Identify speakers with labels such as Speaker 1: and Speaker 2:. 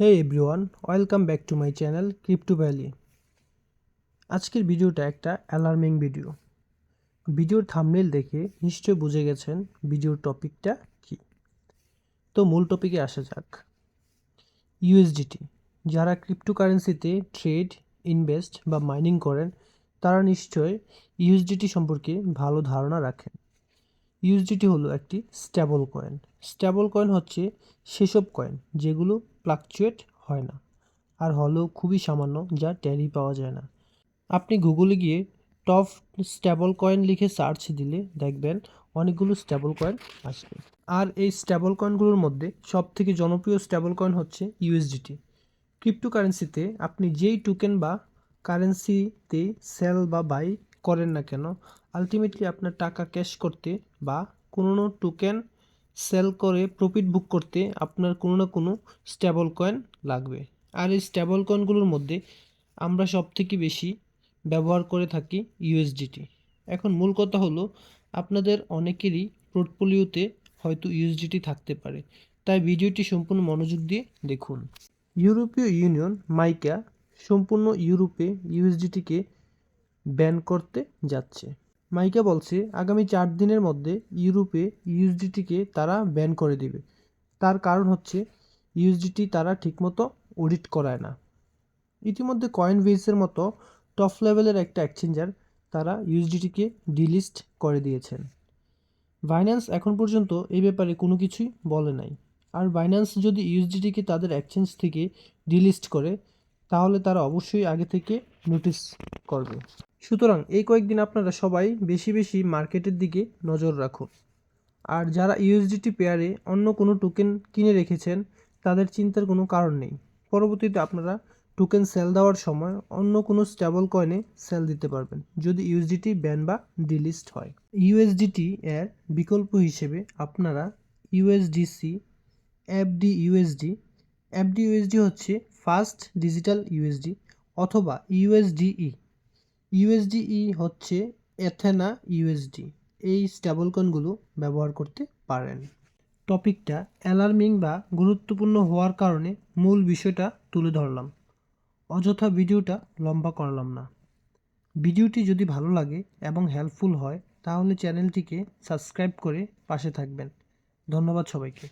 Speaker 1: Hey everyone welcome back to my channel crypto valley আজকের ভিডিওটা একটা অ্যালার্মিং ভিডিও ভিডিওর থাম্বনেল দেখে নিশ্চয় বুঝে গেছেন ভিডিওর টপিকটা কি। তো মূল টপিকে আসা যাক। ইউএসডিটি যারা ক্রিপ্টোকারেন্সিতে ট্রেড ইনভেস্ট বা মাইনিং করেন, তারা নিশ্চয় ইউএসডিটি সম্পর্কে ভালো ধারণা রাখেন। ইউএসডিটি হলো একটি স্ট্যাবল কয়েন স্ট্যাবল কয়েন হচ্ছে সেসব কয়েন যেগুলো ফ্লাকচুয়েট হয় না। আর হলেও খুবই সামান্য, যা ট্যালি পাওয়া যায় না। আপনি গুগলে গিয়ে টপ স্ট্যাবল কয়েন লিখে সার্চ দিলে দেখবেন অনেকগুলো স্ট্যাবল কয়েন আসবে। আর এই স্ট্যাবল কয়েনগুলোর মধ্যে সব থেকে জনপ্রিয় স্ট্যাবল কয়েন হচ্ছে ইউএসডিটি ক্রিপ্টোকারেন্সিতে আপনি যেই টোকেন বা কারেন্সিতে সেল বা বাই করেন না কেন আলটিমেটলি আপনার টাকা ক্যাশ করতে বা কোনো টোকেন সেল করে প্রফিট বুক করতে আপনার কোনো না কোনো স্ট্যাবল কয়েন লাগবে। আর এই স্ট্যাবল কয়েনগুলোর মধ্যে আমরা সব থেকে বেশি ব্যবহার করে থাকি ইউএসডিটি এখন মূল কথা হলো, আপনাদের অনেকেরই পোর্টফোলিওতে হয়তো ইউএসডিটি থাকতে পারে। তাই ভিডিওটি সম্পূর্ণ মনোযোগ দিয়ে দেখুন। ইউরোপীয় ইউনিয়ন মাইকা সম্পূর্ণ ইউরোপে ইউএসডিটিকে ব্যান করতে যাচ্ছে। মাইকা বলছে, আগামী চার দিনের মধ্যে ইউরোপে ইউএসডিটিকে তারা ব্যান করে দিবে। তার কারণ হচ্ছে, ইউএসডিটি তারা ঠিকমতো অডিট করায় না। ইতিমধ্যে কয়েন বেসের মতো টপ লেভেলের একটা এক্সচেঞ্জার তারা ইউএসডিটিকে ডিলিস্ট করে দিয়েছেন। বাইন্যান্স এখন পর্যন্ত এই ব্যাপারে কোনো কিছুই বলে নাই। আর বাইন্যান্স যদি ইউএসডিটিকে তাদের এক্সচেঞ্জ থেকে ডিলিস্ট করে, তাহলে তারা অবশ্যই আগে থেকে নোটিস করবে। সুতরাং এই কয়েকদিন আপনারা সবাই বেশি বেশি মার্কেটের দিকে নজর রাখুন। আর যারা ইউএসডিটি পেয়ারে অন্য কোনো টোকেন কিনে রেখেছেন, তাদের চিন্তার কোনো কারণ নেই। পরবর্তীতে আপনারা টোকেন সেল দেওয়ার সময় অন্য কোনো স্টেবল কয়েনে সেল দিতে পারবেন, যদি ইউএসডিটি ব্যান বা ডিলিস্ট হয়। ইউএসডিটি এর বিকল্প হিসেবে আপনারা USDC, FD USD FD USD হচ্ছে ফার্স্ট ডিজিটাল ইউএসডি অথবা ইউএসডিই। ইউএসডিই হচ্ছে এথেনা ইউএসডি এই স্টেবল কয়েনগুলো ব্যবহার করতে পারেন। টপিকটা অ্যালার্মিং বা গুরুত্বপূর্ণ হওয়ার কারণে মূল বিষয়টা তুলে ধরলাম। অযথা ভিডিওটা লম্বা করলাম না। ভিডিওটি যদি ভালো লাগে এবং হেল্পফুল হয়, তাহলে চ্যানেলটিকে সাবস্ক্রাইব করে পাশে থাকবেন। ধন্যবাদ সবাইকে।